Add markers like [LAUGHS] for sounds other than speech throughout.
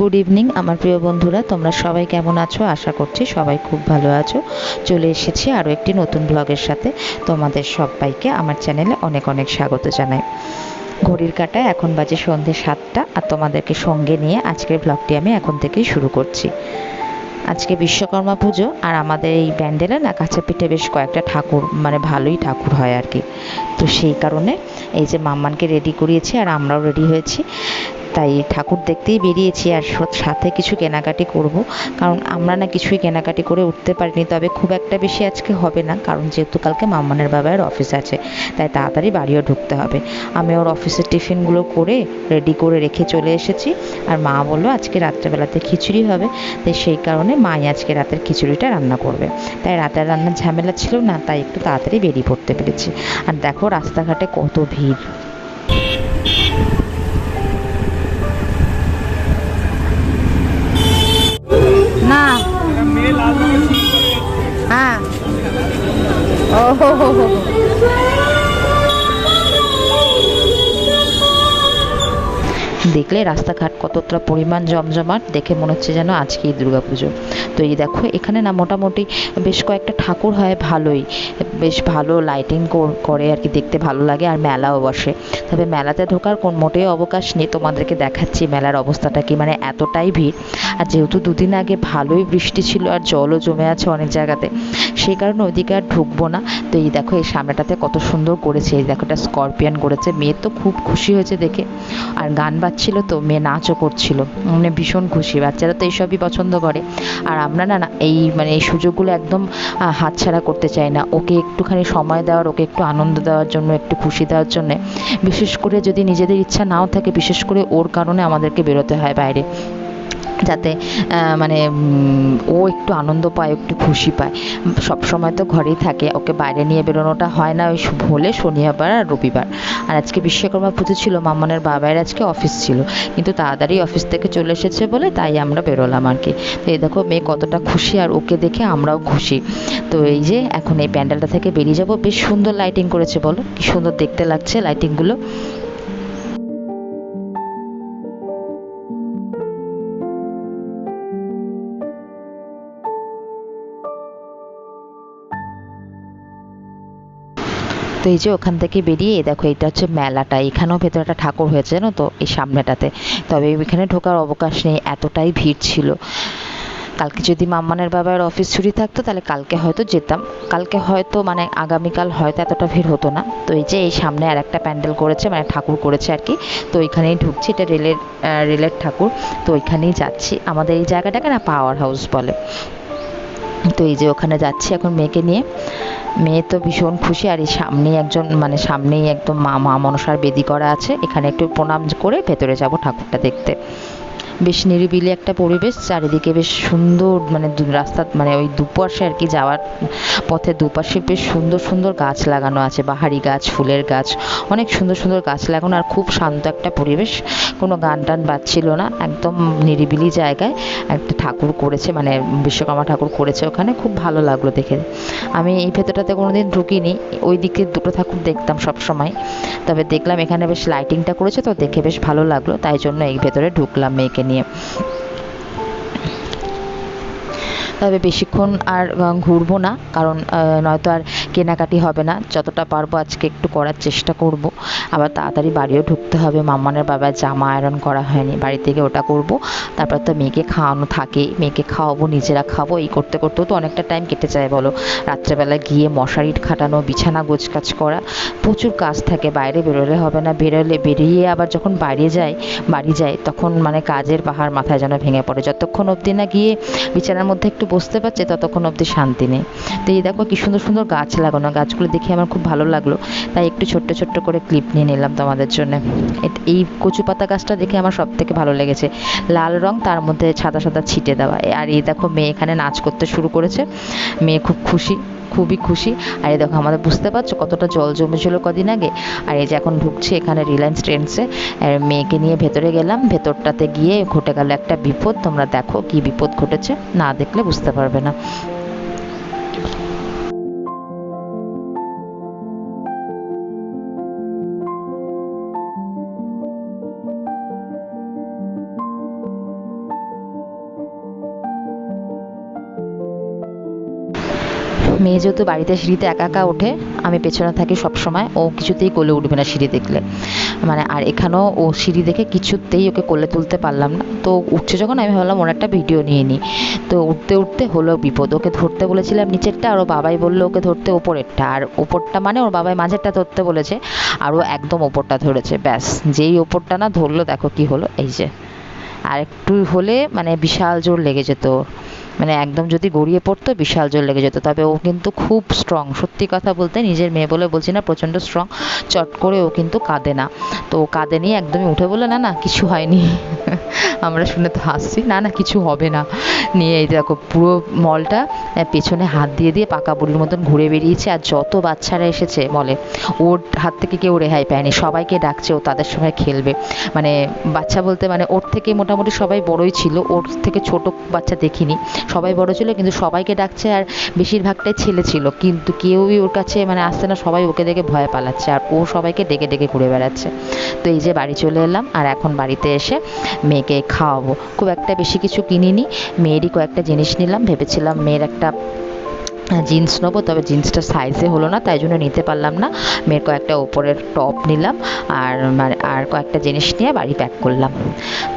Good evening আমার প্রিয় বন্ধুরা, তোমরা সবাই কেমন আছো? আশা করছি সবাই খুব ভালো আছো। চলে এসেছি আরও একটি নতুন ব্লগের সাথে। তোমাদের সবাইকে আমার চ্যানেলে অনেক অনেক স্বাগত জানাই। ঘড়ির কাঁটায় এখন বাজে সন্ধে সাতটা, আর তোমাদেরকে সঙ্গে নিয়ে আজকের ব্লগটি আমি এখন থেকেই শুরু করছি। আজকে বিশ্বকর্মা পুজো, আর আমাদের এই ব্যান্ডেলে না, কাছে পিঠে বেশ কয়েকটা ঠাকুর মানে ভালোই ঠাকুর হয় আর কি। তো সেই কারণে এই যে মাম্মানকে রেডি করিয়েছি, আর আমরাও রেডি হয়েছি। তাই ঠাকুর দেখতেই বেরিয়েছি আর সাথে কিছু কেনাকাটি করব। কারণ আমরা না কিছুই কেনাকাটি করে উঠতে পারিনি, তবে খুব একটা বেশি আজকে হবে না, কারণ যেহেতু কালকে মাম্মানের বাবার অফিস আছে, তাই তাড়াতাড়ি বাড়িও ঢুকতে হবে। আমি ওর অফিসের টিফিনগুলো করে রেডি করে রেখে চলে এসেছি আর মা বলল আজকে রাত্রেবেলাতে খিচুড়ি হবে, তাই সেই কারণে মাই আজকে রাতের খিচুড়িটা রান্না করবে। তাই রাতের রান্নার ঝামেলা ছিল না, তাই একটু তাড়াতাড়ি বেরিয়ে পড়তে পেরেছি। আর দেখো রাস্তাঘাটে কত ভিড়। হ্যাঁ ও হো হো হো। দেখলে রাস্তাঘাট কতটা পরিমাণ জমজমাট দেখে মনে হচ্ছে যেন আজকেই দুর্গা পুজো তো এই দেখো, এখানে না মোটামুটি বেশ কয়েকটা ঠাকুর হয়, ভালোই। বেশ ভালো লাইটিং করে আর কি দেখতে ভালো লাগে আর মেলাও বসে। তবে মেলাতে ঢোকার কোন মোটেই অবকাশ নেই, তোমাদেরকে দেখাচ্ছি মেলার অবস্থাটা কি মানে এতটাই ভিড়। আর যেহেতু দুদিন আগে ভালোই বৃষ্টি ছিল আর জলও জমে আছে অনেক জায়গাতে। সেই কারণে ওইদিকে আর ঢুকবো না। তো এই দেখো, এই সামনেটাতে কত সুন্দর করেছে। এই দেখো, এটা স্করপিয়ান করেছে। মেয়ে তো খুব খুশি হয়েছে দেখে। আর গান বাজছিল তো, মেয়ে নাচও করছিল। মানে ভীষণ খুশি। বাচ্চারা তো এইসবই পছন্দ করে। আর আমরা না না, এই মানে এই সুযোগগুলো একদম হাতছাড়া করতে চাই না। ওকে একটুখানি সময় দেওয়ার, ওকে একটু আনন্দ দেওয়ার জন্য, একটু খুশি দেওয়ার জন্য। বিশেষ করে যদি নিজেদের ইচ্ছা নাও থাকে, বিশেষ করে ওর কারণে আমাদেরকে বেরোতে হয় বাইরে। যাতে মানে ও একটু আনন্দ পায়, একটু খুশি পায়। সব সময় তো ঘরেই থাকে, ওকে বাইরে নিয়ে বেরোনোটা হয় না, ওই হলে শনিবার আর রবিবার। আর আজকে বিশ্বকর্মা পুজো ছিল, মামনের বাবার আজকে অফিস ছিল। কিন্তু তাড়াতাড়ি অফিস থেকে চলে এসেছে বলে তাই আমরা বেরোলাম আর কি। তো এই দেখো, মেয়ে কতটা খুশি, আর ওকে দেখে আমরাও খুশি। তো এই যে, এখন এই প্যান্ডেলটা থেকে বেরিয়ে যাব। বেশ সুন্দর লাইটিং করেছে বলো, কি সুন্দর দেখতে লাগছে লাইটিংগুলো তো এই যে ওখান থেকে বেরিয়ে, দেখো এটা হচ্ছে মেলাটা, এখানেও ভেতরে একটা ঠাকুর হয়েছে জানো তো, এই সামনেটাতে। তবে এখানে ঢোকার অবকাশ নেই, এতটাই ভিড় ছিল। কালকে যদি মাম্মানের বাবার অফিস ছুটি থাকতো, তাহলে কালকে হয়তো যেতাম। কালকে হয়তো মানে আগামীকাল হয়তো এতটা ভিড় হতো না। তো এই যে এই সামনে আর একটা প্যান্ডেল করেছে মানে ঠাকুর করেছে আর কি। তো ওইখানেই ঢুকছি, এটা রেলের রেলের ঠাকুর। তো ওইখানেই যাচ্ছি। আমাদের এই জায়গাটাকে না পাওয়ার হাউস বলে। তো এই যে ওখানে যাচ্ছি এখন মেয়েকে নিয়ে। মেয়ে তো ভীষণ খুশি, আর এই সামনেই একজন মানে সামনেই একদম মা মা মনসার বেদি করা আছে। এখানে একটু প্রণাম করে ভেতরে যাব ঠাকুরটা দেখতে। বেশ নিরিবিলি একটা পরিবেশ, চারিদিকে বেশ সুন্দর মানে রাস্তা মানে ওই দুপাশে আর কি যাওয়ার পথে দুপাশে বেশ সুন্দর সুন্দর গাছ লাগানো আছে, বাহারি গাছ, ফুলের গাছ, অনেক সুন্দর সুন্দর গাছ লাগানো আর খুব শান্ত একটা পরিবেশ। কোনো গান টান বাজছিল না, একদম নিরিবিলি জায়গায় একটা ঠাকুর করেছে মানে বিশ্বকর্মা ঠাকুর করেছে ওখানে, খুব ভালো লাগল দেখে। আমি এই ভেতরটাতে কোনোদিন ঢুকিনি, ওই দিকে দুটো ঠাকুর দেখতাম সব সময় তবে দেখলাম এখানে বেশ লাইটিংটা করেছে, তো দেখে বেশ ভালো লাগল, তাই জন্য এই ভেতরে ঢুকলাম মেয়েকে নিয়ে। তবে বেশিক্ষণ আর ঘুরবো না কারণ নয়তো আর কেনাকাটি হবে না, যতটা পারব আজকে একটু করার চেষ্টা করব। আবার তাড়াতাড়ি বাড়িও ঢুকতে হবে, মাম্মানের বাবার জামা আয়রন করা হয়নি, বাড়ি থেকে ওটা করব। তারপর তো মেয়েকে খাওয়ানো থাকে, মেয়েকে খাওয়াবো, নিজেরা খাব, এই করতে করতেও তো অনেকটা টাইম কেটে যায় বলো। রাত্রেবেলা গিয়ে মশারি খাটানো, বিছানা গোছকাছ করা, প্রচুর কাজ থাকে, বাইরে বেরোলে হবে না, বেরোলে, বেরিয়ে আবার যখন বাইরে যাই, বাড়ি যাই, তখন মানে কাজের পাহাড় মাথায় যেন ভেঙে পড়ে। যতক্ষণ অবধি না গিয়ে বিছানার মধ্যে একটু বসতে পারছে, ততক্ষণ অবধি শান্তি নেই। তো এই দেখো কি সুন্দর সুন্দর গাছ লাগানো গাছগুলো দেখে আমার খুব ভালো লাগল। তাই একটু ছোট্ট ছোট্ট করে ক্লিপ নিয়ে নিলাম তোমাদের জন্য। এই কচু পাতা গাছটা দেখে আমার সব থেকে ভালো লেগেছে। লাল রং, তার মধ্যে সাদা সাদা ছিটে দেওয়া। আর এই দেখো মেয়ে এখানে নাচ করতে শুরু করেছে। মেয়ে খুব খুশি, খুবই খুশি। আর এই দেখো আমাদের বুঝতে পারছ কতটা জল জমেছিল কদিন আগে। আর এই যে এখন ঢুকছে এখানে রিলায়েন্স ট্রেন্ডসে মেয়েকে নিয়ে ভেতরে গেলাম। ভেতরটাতে গিয়ে ঘটে গেল একটা বিপদ। তোমরা দেখো কি বিপদ ঘটেছে। না দেখলে বুঝতে পারবে না। মেয়ে যেহেতু বাড়িতে সিঁড়িতে একা একা ওঠে, আমি পেছনে থাকি সব সময় ও কিছুতেই কোলে উঠবে না সিঁড়ি দেখলে। মানে আর এখানেও ও সিঁড়ি দেখে কিছুতেই ওকে কোলে তুলতে পারলাম না। তো উঠছে যখন, আমি ভাবলাম ওর একটা ভিডিও নিয়ে নিই। তো উঠতে উঠতে হলো বিপদ, ওকে ধরতে বলেছিলাম নিচেরটা, আর ও বাবাই বলল ওকে ধরতে ওপরেরটা। আর ওপরটা মানে ওর বাবাই মাঝেরটা ধরতে বলেছে, আর ও একদম ওপরটা ধরেছে, ব্যাস। যেই ওপরটা না ধরলো, দেখো কি হলো, এই যে। আর একটু হলে মানে বিশাল জোর লেগে যেত। মানে একদম যদি গড়িয়ে পড়তো, বিশাল জোর লেগে যেত। তবে ও কিন্তু খুব স্ট্রং সত্যি কথা বলতে, নিজের মেয়ে বলে বলছি না, প্রচণ্ড স্ট্রং চট করে ও কিন্তু কাঁদে না। তো কাঁদে নিয়ে একদমই উঠে বলে না না, কিছু হয়নি। [LAUGHS] আমরা শুনে তো হাসছি, না না, কিছু হবে না। নিয়ে এই দেখো, পুরো মলটা পেছনে হাত দিয়ে দিয়ে পাকা বুড়ির মতন ঘুরে বেরিয়েছে। আর যত বাচ্চারা এসেছে মলে, ওর হাত থেকে কেউ রেহাই পায়নি। সবাইকে ডাকছে, ও তাদের সঙ্গে খেলবে। মানে বাচ্চা বলতে মানে ওর থেকে মোটামুটি সবাই বড়ই ছিল। ওর থেকে ছোট বাচ্চা দেখিনি। সবাই বড় ছিল, কিন্তু সবাইকে ডাকছে আর বেশিরভাগটাই ছেলে ছিল। কিন্তু কেউই ওর কাছে মানে আসছে না, সবাই ওকে দেখে ভয় পালাচ্ছে আর ও সবাইকে ডেকে ডেকে ঘুরে বেড়াচ্ছে। তো এই যে বাড়ি চলে এলাম আর এখন বাড়িতে এসে মেয়েকে খাওয়াবো। খুব একটা বেশি কিছু কিনিনি, মেয়েরই কয়েকটা জিনিস নিলাম, ভেবেছিলাম মেয়ের একটা জিন্স নেব, তবে জিন্সটা সাইজে হলো না, তাই জন্য নিতে পারলাম না। মেয়ের কয়েকটা ওপরের টপ নিলাম, আর মানে আর কয়েকটা জিনিস নিয়ে বাড়ি প্যাক করলাম।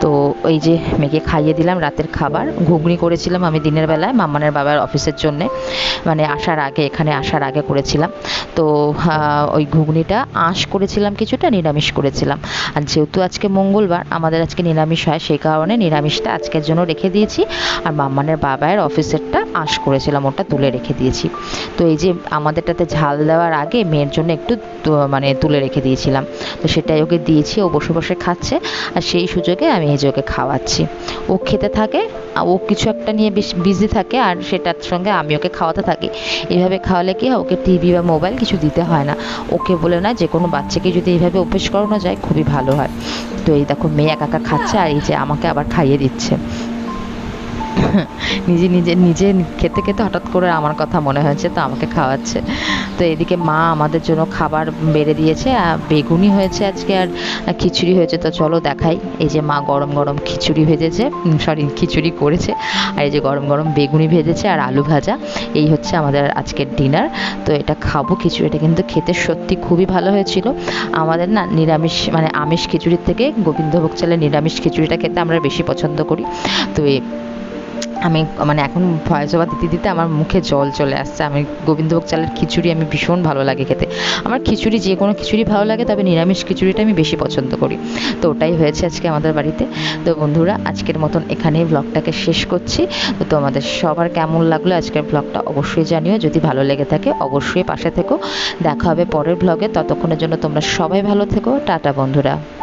তো ওই যে মেয়েকে খাইয়ে দিলাম রাতের খাবার, ঘুগনি করেছিলাম আমি দিনের বেলায় মাম্মানের বাবার অফিসের জন্যে। মানে আসার আগে, এখানে আসার আগে করেছিলাম। তো ওই ঘুগনিটা আঁশ করেছিলাম কিছুটা, নিরামিষ করেছিলাম। আর যেহেতু আজকে মঙ্গলবার, আমাদের আজকে নিরামিষ হয়, সেই কারণে নিরামিষটা আজকের জন্য রেখে দিয়েছি। আর মাম্মানের বাবার অফিসেরটা আঁশ করেছিলাম, ওটা তুলে রেখে দিয়েছি। তো এই যে আমাদেরটাতে ঝাল দেওয়ার আগে মেয়ের জন্য একটু মানে তুলে রেখে দিয়েছিলাম। তো সেটাই ওকে দিয়েছি, ও বসে বসে খাচ্ছে, আর সেই সুযোগে আমি এই যে ওকে খাওয়াচ্ছি। ও খেতে থাকে ও কিছু একটা নিয়ে বেশ বিজি থাকে, আর সেটার সঙ্গে আমি ওকে খাওয়াতে থাকি। এইভাবে খাওয়ালে কি ওকে টিভি বা মোবাইল কিছু দিতে হয় না। ওকে বলে না যে কোনো বাচ্চাকে যদি এইভাবে অভ্যেস করানো যায়, খুবই ভালো হয়। তো এই দেখো, মেয়ে একা একা খাচ্ছে, আর এই যে আমাকে আবার খাইয়ে দিচ্ছে। নিজে নিজে নিজে খেতে খেতে হঠাৎ করে আমার কথা মনে হয়েছে, তো আমাকে খাওয়াচ্ছে। তো এদিকে মা আমাদের জন্য খাবার বেড়ে দিয়েছে, আর বেগুনি হয়েছে আজকে, আর খিচুড়ি হয়েছে। তো চলো দেখাই, এই যে মা গরম গরম খিচুড়ি ভেজেছে সরি খিচুড়ি করেছে, আর এই যে গরম গরম বেগুনি ভেজেছে আর আলু ভাজা, এই হচ্ছে আমাদের আজকের ডিনার তো এটা খাব খিচুড়িটা, কিন্তু খেতে সত্যি খুবই ভালো হয়েছিল। আমাদের না নিরামিষ মানে আমিষ খিচুড়ির থেকে গোবিন্দভোগ চালের নিরামিষ খিচুড়িটা খেতে আমরা বেশি পছন্দ করি। তো আমি মানে এখন ভয়েস ওভার দিতে দিতে আমার মুখে জল চলে আসছে। আমি গোবিন্দভোগ চালের খিচুড়ি আমি ভীষণ ভালো লাগে খেতে। আমার খিচুড়ি যে কোনো খিচুড়ি ভালো লাগে, তবে নিরামিষ খিচুড়িটা আমি বেশি পছন্দ করি। তো ওটাই হয়েছে আজকে আমাদের বাড়িতে। তো বন্ধুরা, আজকের মতন এখানেই ব্লগটাকে শেষ করছি। তো তোমাদের সবার কেমন লাগল আজকের ব্লগটা অবশ্যই জানিও। যদি ভালো লেগে থাকে, অবশ্যই পাশে থেকো। দেখা হবে পরের ব্লগে ততক্ষণের জন্য তোমরা সবাই ভালো থেকো। টাটা, বন্ধুরা।